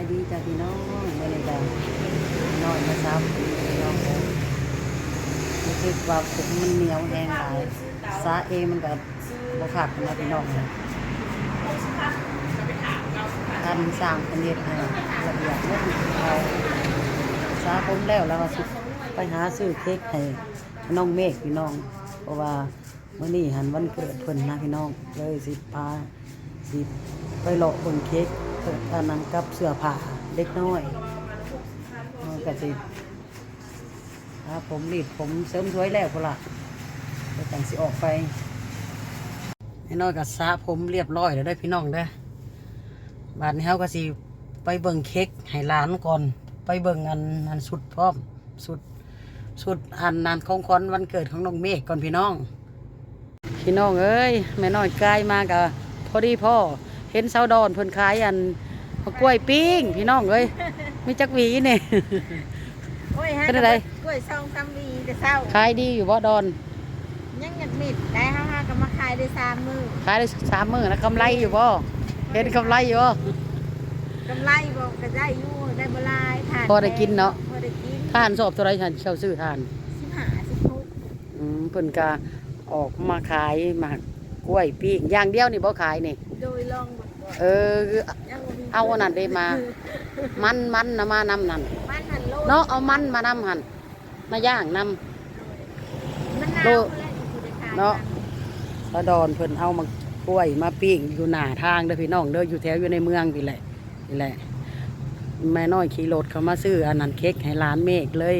ายดีจ้าพี่น้องเมื่อไรกันน้อยมาซับพี่น้องเลยรู้สึกว่าผมมันเหนียวแห้งหลายสาเอมันกับบขัดนะพี่น้องการสร้างเป็นเฮ็ดให้ระเบียบเรื่องเราสาผมแล้วแล้วก็ไปหาซื้อเค้กให้น้องเมฆพี่น้อง เพราะว่ามื่อนี้หันวันเกิดเพิ่นนะพี่น้องเลยสิพาสิไปเลาะเบิ่งเค้ก เปิดอันนั้นกับเสื้อผ้าเล็กน้อยมันก็สิถ้าผมรีดผมเสริมสวยแล้วพุ่นล่ะเดี๋ยวจังสิออกไปไอ้น้อยก็สระผมเรียบร้อยแล้วได้พี่น้องเด้บัดนี้เฮาก็สิไปเบิ่งเค้กให้หลานก่อน ไปเบิ่งอันอันสุดพร้อมสุดสุดอันนันของขวัญวันเกิดของน้องเมฆก่อนพี่น้อง พี่น้องเอ้ยแม่น้อยกายมากะพอดีพ่อ เห็นเสาดอนเพิ่นขายอันเอากล้วยปิ้งพี่น้องเอ้ยมีจักหวีนี่โอ้ยฮะเป็นอะไร กล้วยซองซ้ำวีแต่เศร้าขายดีอยู่บ่ดอน ยังหยัดมิดได้ห้าห้าก็มาขายได้สามมือขายได้สามมื้อนะกำไรอยู่บ่เห็นกำไรอยู่บ่ กำไรบอกก็ได้อยู่ได้บหลายทานพอได้กินเนาะ พอได้กินทานสอบเท่าไรท่านเช่าซื้อทานสิบห้าสิบหกอืมเพิ่นก็ออกมาขายหมาก กล้วยปิ้งอย่างเดียวนี่บ่ขายนี่ โดยลองหมดก่อนเออ ยังบ่มีเอาอันนั้นได้มา มันมันนะมานำนั่นบ้านหันโลเนาะเอามันมานำหันมาย่างนำ มันหนาวโลแล้วอยู่ในขายเนาะพระดอนเพิ่นเอามากล้วยมาปิ้งอยู่หน้าทางเด้อพี่น้องเด้ออยู่แถวอยู่ในเมืองพี่แหละนี่แหละ แม่น้อยขี่รถเขามาซื้ออันนั้นเค้กให้ร้านเมฆเลย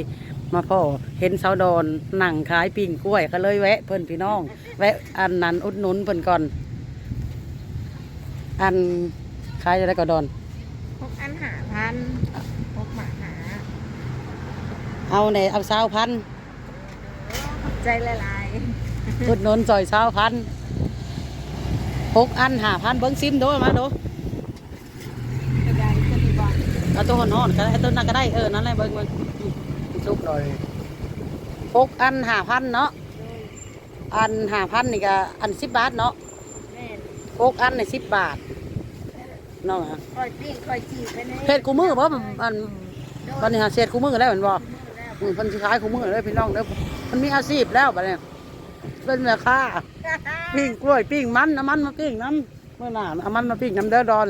มาพ่อเห็นสาวดอนนั่งขายปิ้งกล้วยก็เลยแวะเพิ่นพี่น้อง แวะอันนั้นอุดหนุนเพิ่นก่อน อันขายอะไรก็ดอนพกอันหาพันพกหมาหาเอาในเอาสาวพันขอบใจหลายอุดหนุนซอยสาวพันหกอันหาพันเบิ้งซิมโดมาโดๆก็ได้ก็ดีบอกเอาตัวหอนๆก็ได้เอาตัวนั้นก็ได้เออนั่นแหละเบิ้งเบิ้ง ซุปหน่อยหกอันหาพันเนาะอันหาพันนี่ก็อันสิบบาทเนาะแม่นหกอันในสิบบาทเนาะคอยปิ้งคอยจีบกันเพจคู่มือบ่อันวันนี้หาเศษคู่มือแล้วเห็นบ่อืมเพิ่นสิขายคู่มือเลยพี่น้องเด้อมันมีอาชีพแล้วบัดนี้เป็นแม่ค้าปิ้งกล้วยปิ้งมันน้ำมันมาปิ้งน้ำเมื่อหน้าเอามันมาปิ้งน้ำเด้อดอน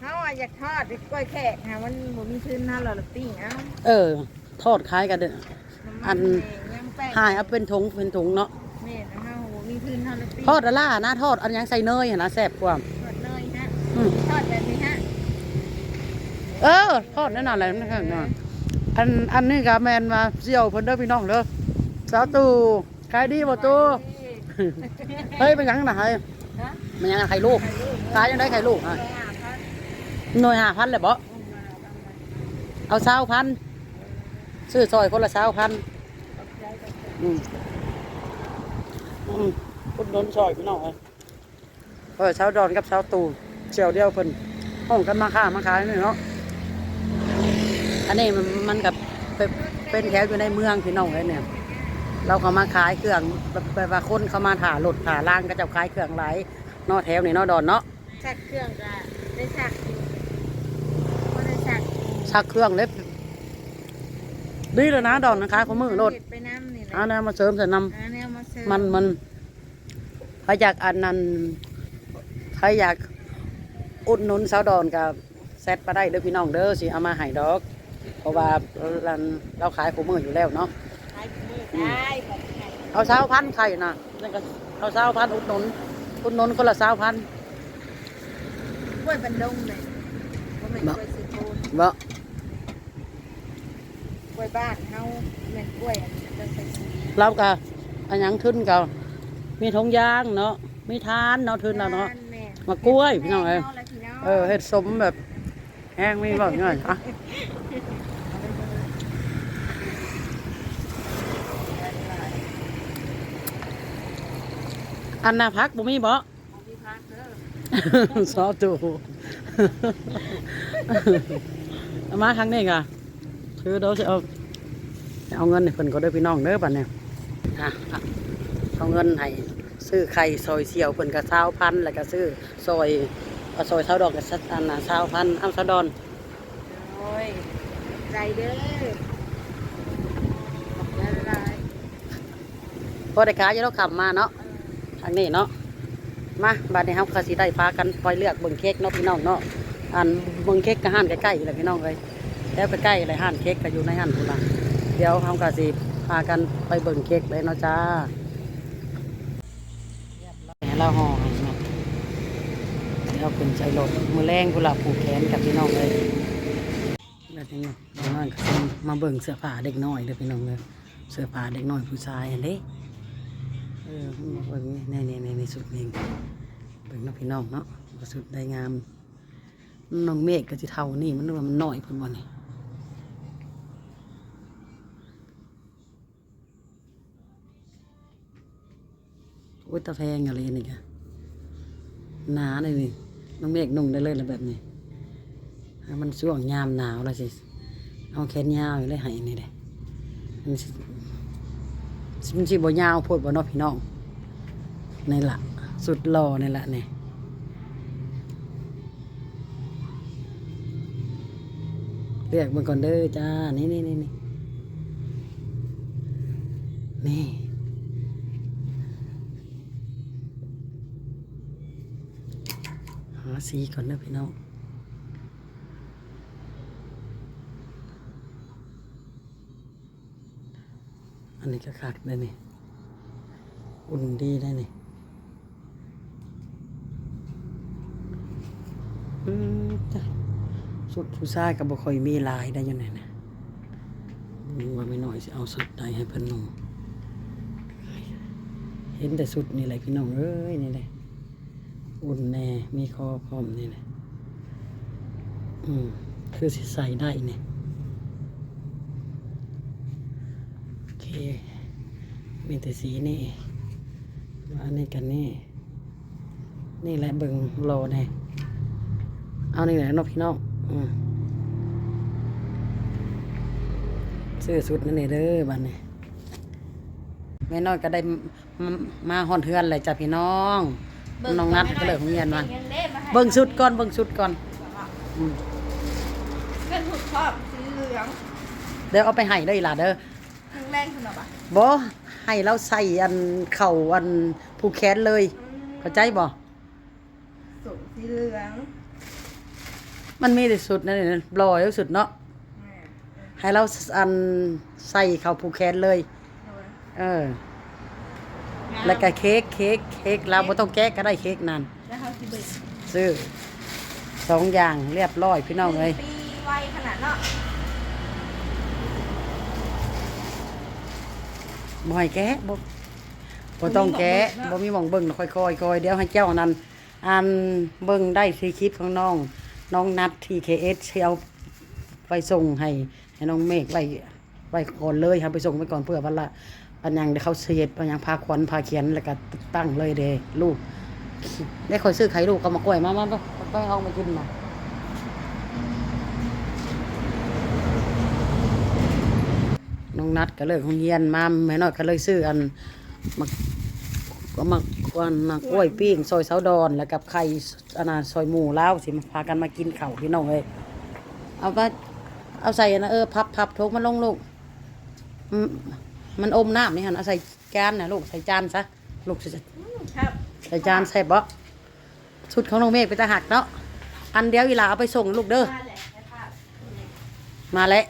เขาอะอยากทอดกล้วยแขกค่ะมันบ่มีชื้นนะเราละปิ้งเอ้า เออ ทอดขายกันเด้อำอัมันยังแป้งหายเอาเป็นถุงเป็นถุงเนาะแม่นะเฮาบ่มีชื้นเฮาละปิ้งทอดอะล่านะทอดอันยังใส่เนยหั่นนะแซ่บกว่าทอดเนยฮะอืมทอดแบบนี้ฮะเออทอดแน่นอนเลยนะอันอันนี้ก็แมนมาเสี่ยวเพิ่นเด้อพี่น้องเด้อสาวตู่ขายดีบ่ตู่เฮ้ยเป็นหยังน่ะเฮ้ยฮะมันหยังน่ะไข่ลูกขายยังได้ไข่ลูกอะหน่วยห้าพันเลยบ่เอาสาวพัน ซื้อซอยคนละสาวพันอืมอืมพุดหนนซอยพี่น้องเอ้ยเออสาวดอนกับสาวตู่เสี่ยวเดียวเพิ่นห้องกันมาค้ามาขายนี่เนาะอันนี้มันมันกับเป็นเป็นแถวอยู่ในเมืองพี่น้องเลยเนี่ย เราเขามาขายเครื่องแบบแบบว่าคนเขามาถ่ารถถ่าล่างก็จะขายเครื่องหลายเนอแถวนี่เนอดอนเนาะสักเครื่องก็ได้สักบ่ได้สักชักเครื่องเล็บ ดีเลยนะดอนนะคะเขามือรถเฮ็ดไปน้ำนี่แหละเอันนั้นมาเสริมใส่นอันนี้เอามาเสิร์ฟำมันมันใครอยากอันนั้นใครอยากอุดหนุนสาวดอนกับแซดมาได้เด้อพี่น้องเด้อสิเอามาให้ดอก เพราะว่าเราเราขายขมืออยู่แล้วเนาะขายมือได้แบบไหนเอาสาวพันไข่นะนั่นก็เอาสาวพันอุดหนุนอุดหนุนคนละสาวพันกล้วยบันดงเลยบ่แม่นกล้วยสีโทนบ่ก ล้วยบ้านเฮาแม่นกล้วยอันนี้จะใส่สีเราก็อันหยังทึนก็มีทงยางเนาะมีทานเนาะทึนเราเนาะ แม่มากล้วยพี่น้องเอ้ยาละพี่น้องเออเฮ็ดสมแบบแห้งมีบ่ง่ายอะอันน่ะพักบ่มีบ่ มีพักเด้อ ซอตูเอามาครั้งนี้ก่ะ คือเดี๋ยวสิเอาเอาเงินให้เพิ่นก็ได้อพี่น้องเด้อบัดเนี้อะอะเอาเงินให้ซื้อไข่ซอยเสี่ยวเพิ่นก็สาวพันแล้วก็ซื้อซอยเอาซอยเสาดอกก็สักอันน่ะสาวพันเอาสาวดอนยใจเด้อขอบใจหลายพอได้ขายอยู่แล้วขับมาเนาะทางนี้เนาะมาบัดนี้ครับคาสิได้พากันไปเลือกเบิ่งเค้กเนาะพี่น้องเนาะอันเบิ่งเค้กก็ห้านใกล้ๆเลยพี่น้องเลย แล้วใกล้ๆเลยห้านเค้กก็อยู่ในห้านพุ่นละเดี๋ยวทำคาสิพากันไปเบิ่งเค้กเลยเนาะจ้าให้เราห่อให้เนาเดี๋ยวขึ้นใจรถมือแรงกุหลาบผูกแขนกับพี่น้องเลยแบบนี้เนาะเดี๋ยวน้อยก็สิมาเบิ่งเสื้อผ้าเด็กน้อยเด้อพี่น้องเลยเสื้อผ้าเด็กน้อยผู้ชายอันนี้เออเบิ่งในในในในสุดนี่เบิ่งน้องพี่น้องเนาะสุดได้งามน้องเมฆก็จะเท่านี่มันว่ามันน้อยเพิ่นบ่นี่ โอ้ยตาแพงอะไรนี่กะหนาเลยนี่น้องเมฆนุ่งได้เลยละแบบนี้มันช่วงยามหนาวแล้วสิเอาแขนยาวอยู่เลยให้นี่เด้มันสิมันสิบ่ยาวโพดบ่นาะพี่น้องนี่ล่ะสุดหล่อนี่ล่ะนี่เรียกมันก่อนเด้อจ้า นี่นี่นี่นี่นี่หาสีก่อนเด้อพี่น้องอันนี้ก็คักได้นี่อุ่นดีได้นี่อืมจ้ะสุดผู้ชายก็บ,บ่ค่อยมีลายได้ยังไงนะมว่าไม่น้อยสิเอาสุดใดให้เพิ่นนุ่งเห็นแต่สุดนี่แหละพี่น้องเอ้ยนี่แหละ อุ่นแน่ มีคอพร้อมนี่แหละอืม คือสิใส่ได้เนี่ยโอเค มีแต่สีนี่ว่าอันนี้กันนี่ นี่แหละเบิงโลนี่เอานี่แหละนาะพี่น้องอืมซื้อสุดนั่นนี่เด้อบัดนี้แม่น้อยก็ได้มามาฮอนเทือนเลยจ้ะพี่น้อง น้องนัดก็เลยของเรียนมาเบิ่งสุดก่อนเบิ่งสุดก่อนอืมก็ถูกชอบสีเหลืองเดี๋ยวเอาไปให้ได้อล่ะเด้อทั้งแรงขนาดปะบ่ให้เราใส่อันเข่าอันผูกแขนเลย เข้าใจบ่สูงสีเหลือง มันมีที่สุดนั่นนี่รอยที่สุดเนาะแม่ให้เราอันใส่เข่าผูกแขนเลย เอาไว้เออ แล้วก็เค้กเค้กเค้กเราบ่ต้องแก้ก็ได้เค้กนั่นแล้วเขาสิเบิกซื้อสองอย่างเรียบร้อยพี่น้องเอ้ยปีไวขนาดเนาะบ่ให้แก้บ่บ่ต้องแก้บ่มีหม่องเบิ่งค่อยๆค่อยๆเดี๋ยวให้เจ้านั้นอันเบิ่งได้ที่คลิปของน้อง น้องนัด TKS สิเอาไปส่งให้ให้น้องเมฆไว้ไว้ก่อนเลยครับไปส่งไว้ก่อนเพื่อวันละ อันยังเดี๋ยวเขาเสียดอันยังพาขวัญพาเขียนแล้วก็ตั้งเลยเด้ลูกได้คอยซื้อไข่ลูกก็มากล้วยมามาไปไปเอามากินมาน้องนัดก็เลยของเฮียนมาแม่น้อยก็เลยซื้ออันมาก็มาควันมากล้วยปิ้งซอยเสาดอนแล้วกับไข่อันนั้นซอยหมูแล้วสิมาพากันมากินเข้าพี่น้องเลยเอาไปเอาใส่นะเออพับพับทุกมันลงลูกอื มมันอมน้ำนี่ฮะเอาใส่จานนะลูกใส่จานซะลูกใส่อืมครับใส่จานใส่บ่ชุดของน้องเมฆไปตาหักเนาะอันเดียวอีหลาเอาไปส่งลูกเด้อมาแหละในภาพมาแล้ว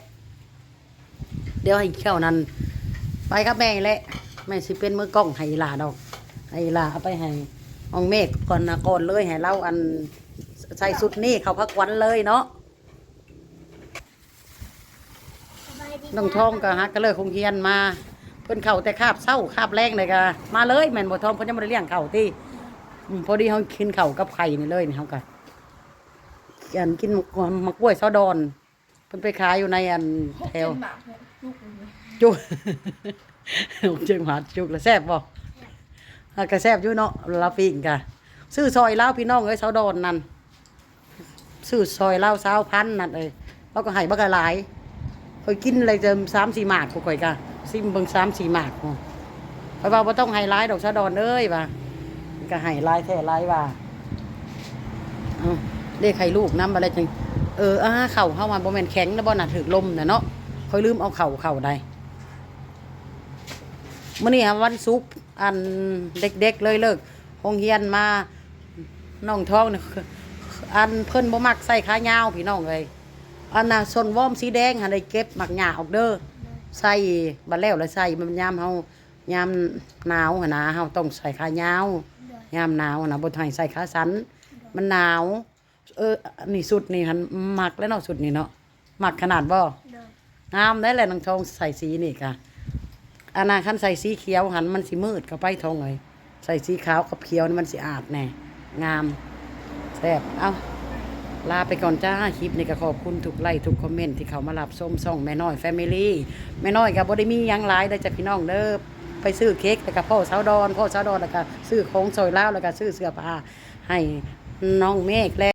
เดี๋ยวให้เขี้ยวนั้น ไปกับแม่แหละแม่สิเป็นมือกล้องให้อีหลาดอกให้อีหลาเอาไปให้น้องเมฆก่อนนะก่อนเลยให้เราอันใส่สุดนี่เขาพักวันเลยเนาะน้องทองก็ฮักก็เลยคงเฮียนมาเพิ่นเข่าแต่คาบเศร้าคาบแรงเลยก็มาเลยแม่นบ่ทองเพิ่นยังบ่ได้เลี้ยงเข่าที่อืมพอดีเขากินเข่าวกับไข่นี่เลยนี่เขากันอันกินมะมะกล้วยซอดอนเพิ่นไปขายอยู่ในอันหกแถวเจ็ดบาทเนี่ยลูกเลยจุกเจิงหาจุกแล้วแซ่บบ่อะก็แซ่บอยู่เนาะลาปิ้งกะซื้อซอยลาวพี่น้องเอ้ยซอดอนนั่นซื้อซอยลาวสาวพันนั่นเอ้ยแล้วก็ให้บักกะหลายเคยกินอะไรเจมสามสี่หมากกูก่อยกะ ซิมเบิงสามสี่หมากไปว่าบ่ต้องให้หลายดอกซอดอนเอ้ยว่าก็ให้ลายแท้ลายว่าเรียกใครลูกน้ำอะไรจังเอออ่าเข่าเข้ามาบ่แมนแข็งนะบ่น่ะถึกลมนะเนาะค่อยลืมเอาเข่าเข้าได้มื้อนี้ครับวันศุกร์อันเด็กๆเลยเลิกโรงเรียนมาน้องท้องนี่คืออันเพิ่นบ่มักใส่ขายาวพี่น้องเอ้ยอันน่ะส่วนวอมสีแดงหันได้เก็บหมักหญ้าออกเด้อ ใส่บัดแล้วแล้วใส่มันยามเฮายามหนาวหั่นนะเฮาต้องใส่ขายาวยามหนาวนะบ่ให้ใส่ขาสันมันหนาว เอออันนี่สุดนี่หันมักแล้วเนาะสุดนี่เนาะมักขนาดบ่โดยงามได้แหละนางทองใส่สีนี่ค่ะอันนาคันใส่สีเขียวหันมันสิมืดเข้าไปทองเลยใส่สีขาวกับเขียวนี่มันสิอาดแน่งามแซ่บเอา ลาไปก่อนจ้าคลิปนี้ก็ขอบคุณทุกไลค์ทุกคอมเมนต์ที่เขามารับส้มส่องแม่น้อยแฟมิลี่แม่น้อยกับบอดี้มียังไลน์ได้จากพี่น้องเด้อไปซื้อเค้กแล้วก็พ่อสาวดอนพ่อสาวดอนแล้วก็ซื้อของซอยเล้าแล้วก็ซื้อเสื้อผ้าให้น้องเมฆแล้ว